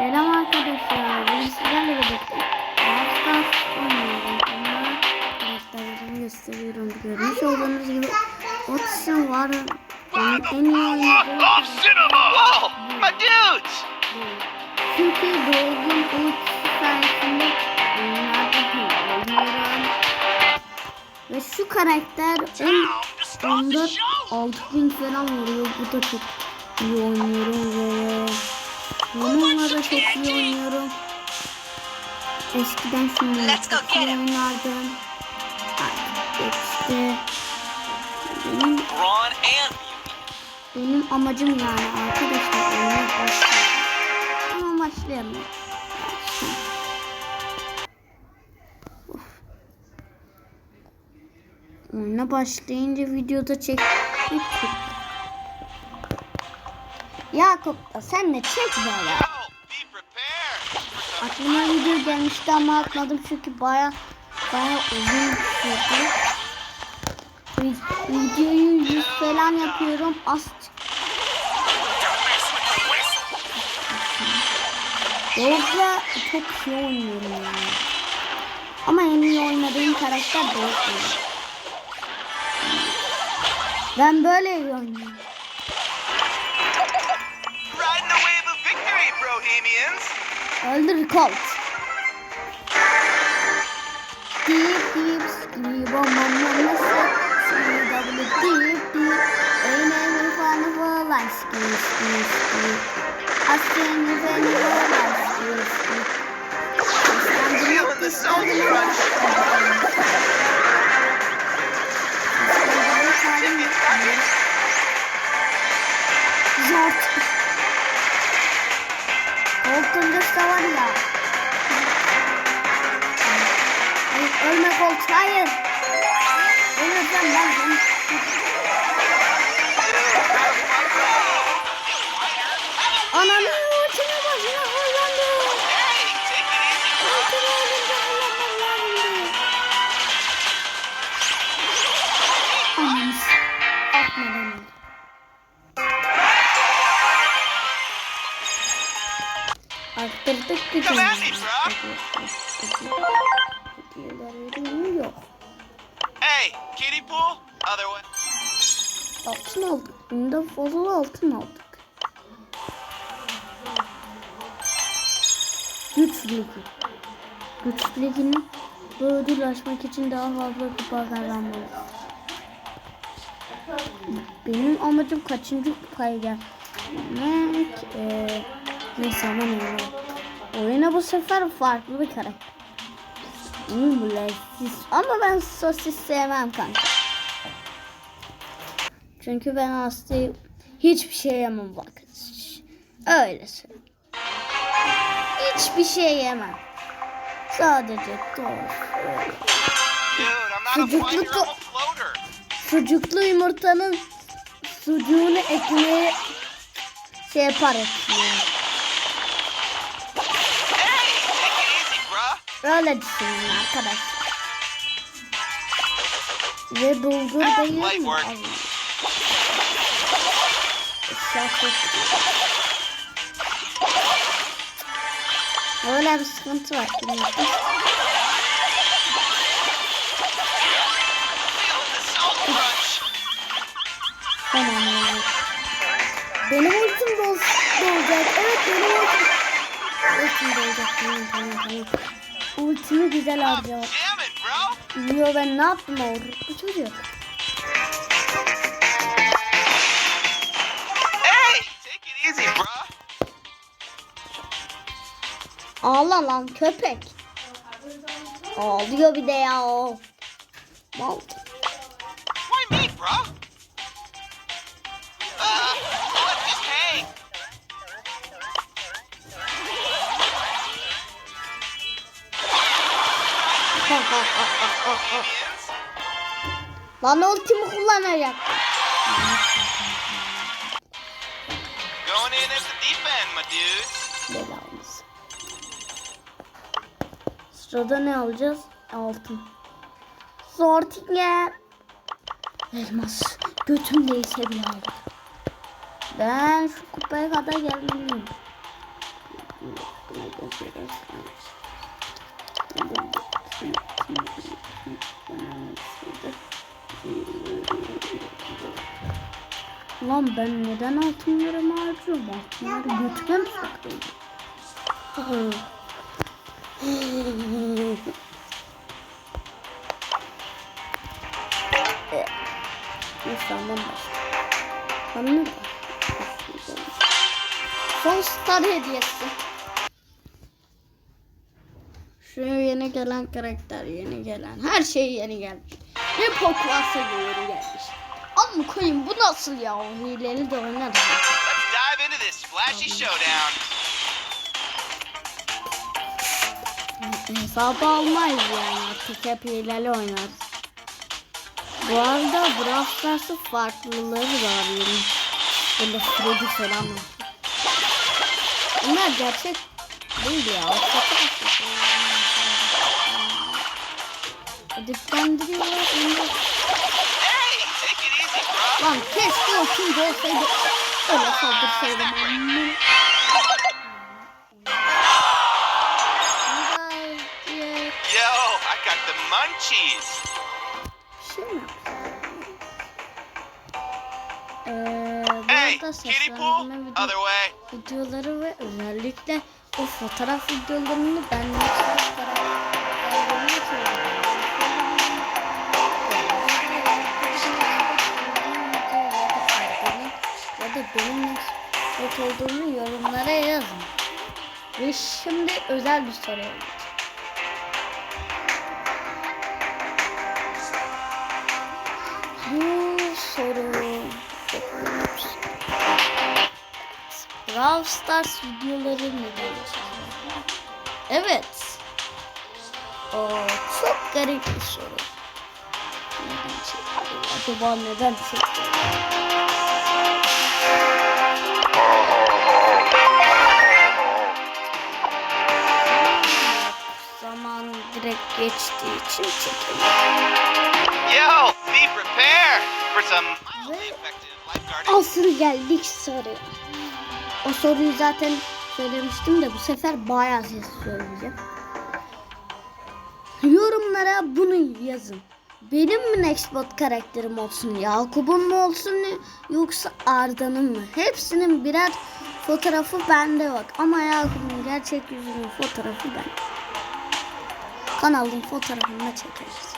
Selam arkadaşlar. Bugün sizlerle birlikte Stars oynuyorum. Ama karakterlerimi gösteriyorum. Görmüş olduğunuz gibi Otis'in var. Onun en iyi oynadığım Oh, cinema! Whoa, my dudes! Çünkü doğduğum Otis sayesinde oyunlarda oynuyorum. Ve şu karakter en onda 6000 falan vuruyor. Bu da çok iyi oynuyorum ve bununla da çok iyi oynuyorum. Eskiden şunları çok iyi oynardım. Geçti. Benim, benim amacım yani arkadaşlar oyuna başlamak. Tamam başlayalım. Oyuna başlayınca videoda çek. Yakup sen de çek böyle. Aklıma video gelmişti ama atmadım çünkü baya baya uzun sürdü. Vi- Videoyu 100 falan yapıyorum. Az Doğuk'la çok iyi oynuyorum yani. Ama en iyi oynadığım karakter Doğuk. Ben böyle oynuyorum. Öldür Colt. Deep deep maması Ski double deep deep Ain't every fun of a life ski ski ski Asking if any of a life ski ski Feeling the var ya. Hayır, ölme Colt, hayır. Ölürsen ben. Ananı Hey, kiddie pool? Other way. Altın aldık. Bunda fazla altın aldık. Güç ligi. Güç ligini bu ödül açmak için daha fazla kupa kazanmalıyız. Benim amacım kaçıncı kupaya gelmek. Ee, neyse aman öyle. Oyuna bu sefer farklı bir karakter. Hmm, leziz. Ama ben sosis sevmem kanka. Çünkü ben hastayım. Hiçbir şey yemem bak. Öyle söyleyeyim. Hiçbir şey yemem. Sadece tost. Sucuklu. Sucuklu yumurtanın sucuğunu ekmeğe şey yapar ekmeğe. Öyle düşünün arkadaşlar. Ve bulgur değil mi? Öyle bir sıkıntı var. Tamam. Benim ultim de olacak. Evet benim ultim. Ultim de olacak. Tamam tamam tamam. Ultimi güzel bro. Yo ben ne yaptım? Bu çocuk. Hey, take it easy, bro. Ağla lan köpek. Ağlıyor bir de ya o. Mal. Why me, bro? Lan ultimi kullanacak. Going in at the deep end, my dudes. Belamız. Sırada ne alacağız? Altın. Sortinger. Elmas. Götüm değse bile aldım. Ben şu kupaya kadar gelmeliyim. Lan ben neden altınlarımı harcıyorum? Altınları götüme mi saklıyorum? İnsandan başla. Anladın mı? Son star hediyesi. Şu yeni gelen karakter, yeni gelen. Her şey yeni gelmiş. Ne pok varsa yeni gelmiş. Amma koyayım bu nasıl ya? O hileli de oynar. Let's dive into this splashy showdown. Hesabı almayız yani artık hep hileli oynarız. Bu arada Brawl Stars'ın farklıları var yeni. Böyle Freddy falan var. Bunlar gerçek değil ya. Editlendiriyorlar. Onlar... Hey, take it easy, bro. Lan keşke o kim olsaydı. Öyle saldırsaydım. Birazcık Yo, I got the munchies. Ee, Hey, kiddie pool, other way. videoları ve özellikle o fotoğraf videolarını ben Da benim nasıl olduğunu yorumlara yazın. Ve şimdi özel bir soru olacak. Bu soru Brawl Stars videoları çekiyor? Evet. O çok garip bir soru. Acaba neden çekiyor? Zaman direkt geçtiği için çekiyor. Yo, be prepared for some mildly effective lifeguarding. Asıl geldik soruya. O soruyu zaten söylemiştim de bu sefer bayağı ses söyleyeceğim. Yorumlara bunu yazın. Benim mi Nextbot karakterim olsun, Yakup'un mu olsun yoksa Arda'nın mı? Hepsinin birer fotoğrafı bende bak. Ama Yakup'un gerçek yüzünün fotoğrafı ben. Kanalın fotoğrafını da çekeriz.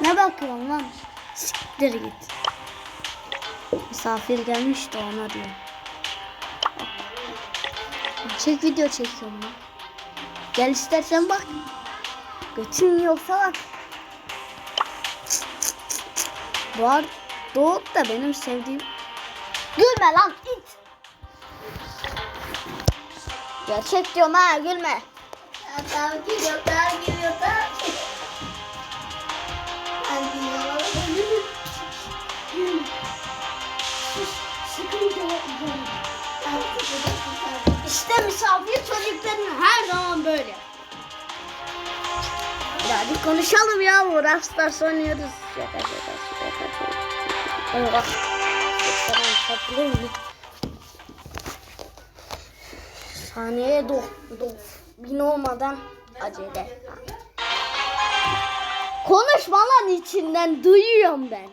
Ne bakıyorsun lan? Siktir git. Misafir gelmiş de ona diyor. Çek video çekiyorum lan. Gel istersen bak. Götün yoksa bak. Bu ar Doğuk da benim sevdiğim. Gülme lan it. Gerçek diyorum ha gülme. İşte misafir çocukların her zaman böyle. Hadi konuşalım ya bu Rockstar oynuyoruz. Şaka şaka şaka şaka. Tamam tatlı Saniyeye do, do, bin olmadan acele. Konuşma lan içinden duyuyorum ben.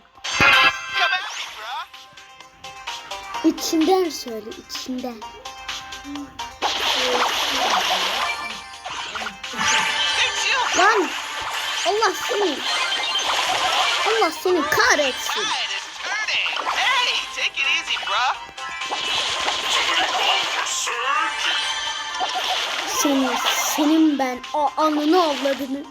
İçinden söyle içinden. Lan Allah seni Allah seni kahretsin. Seni senin ben o anını avladığını.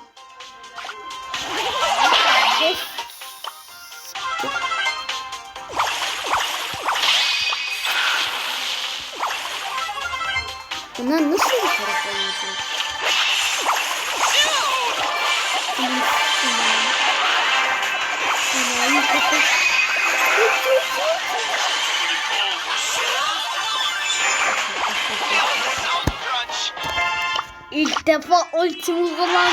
Buna nasıl bir taraf? İlk defa victory, Bohemian.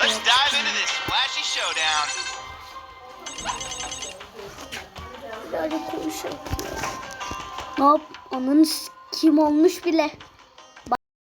Let's dive into this splashy showdown. Konuşalım. Ne yap? Ananı s- kim olmuş bile.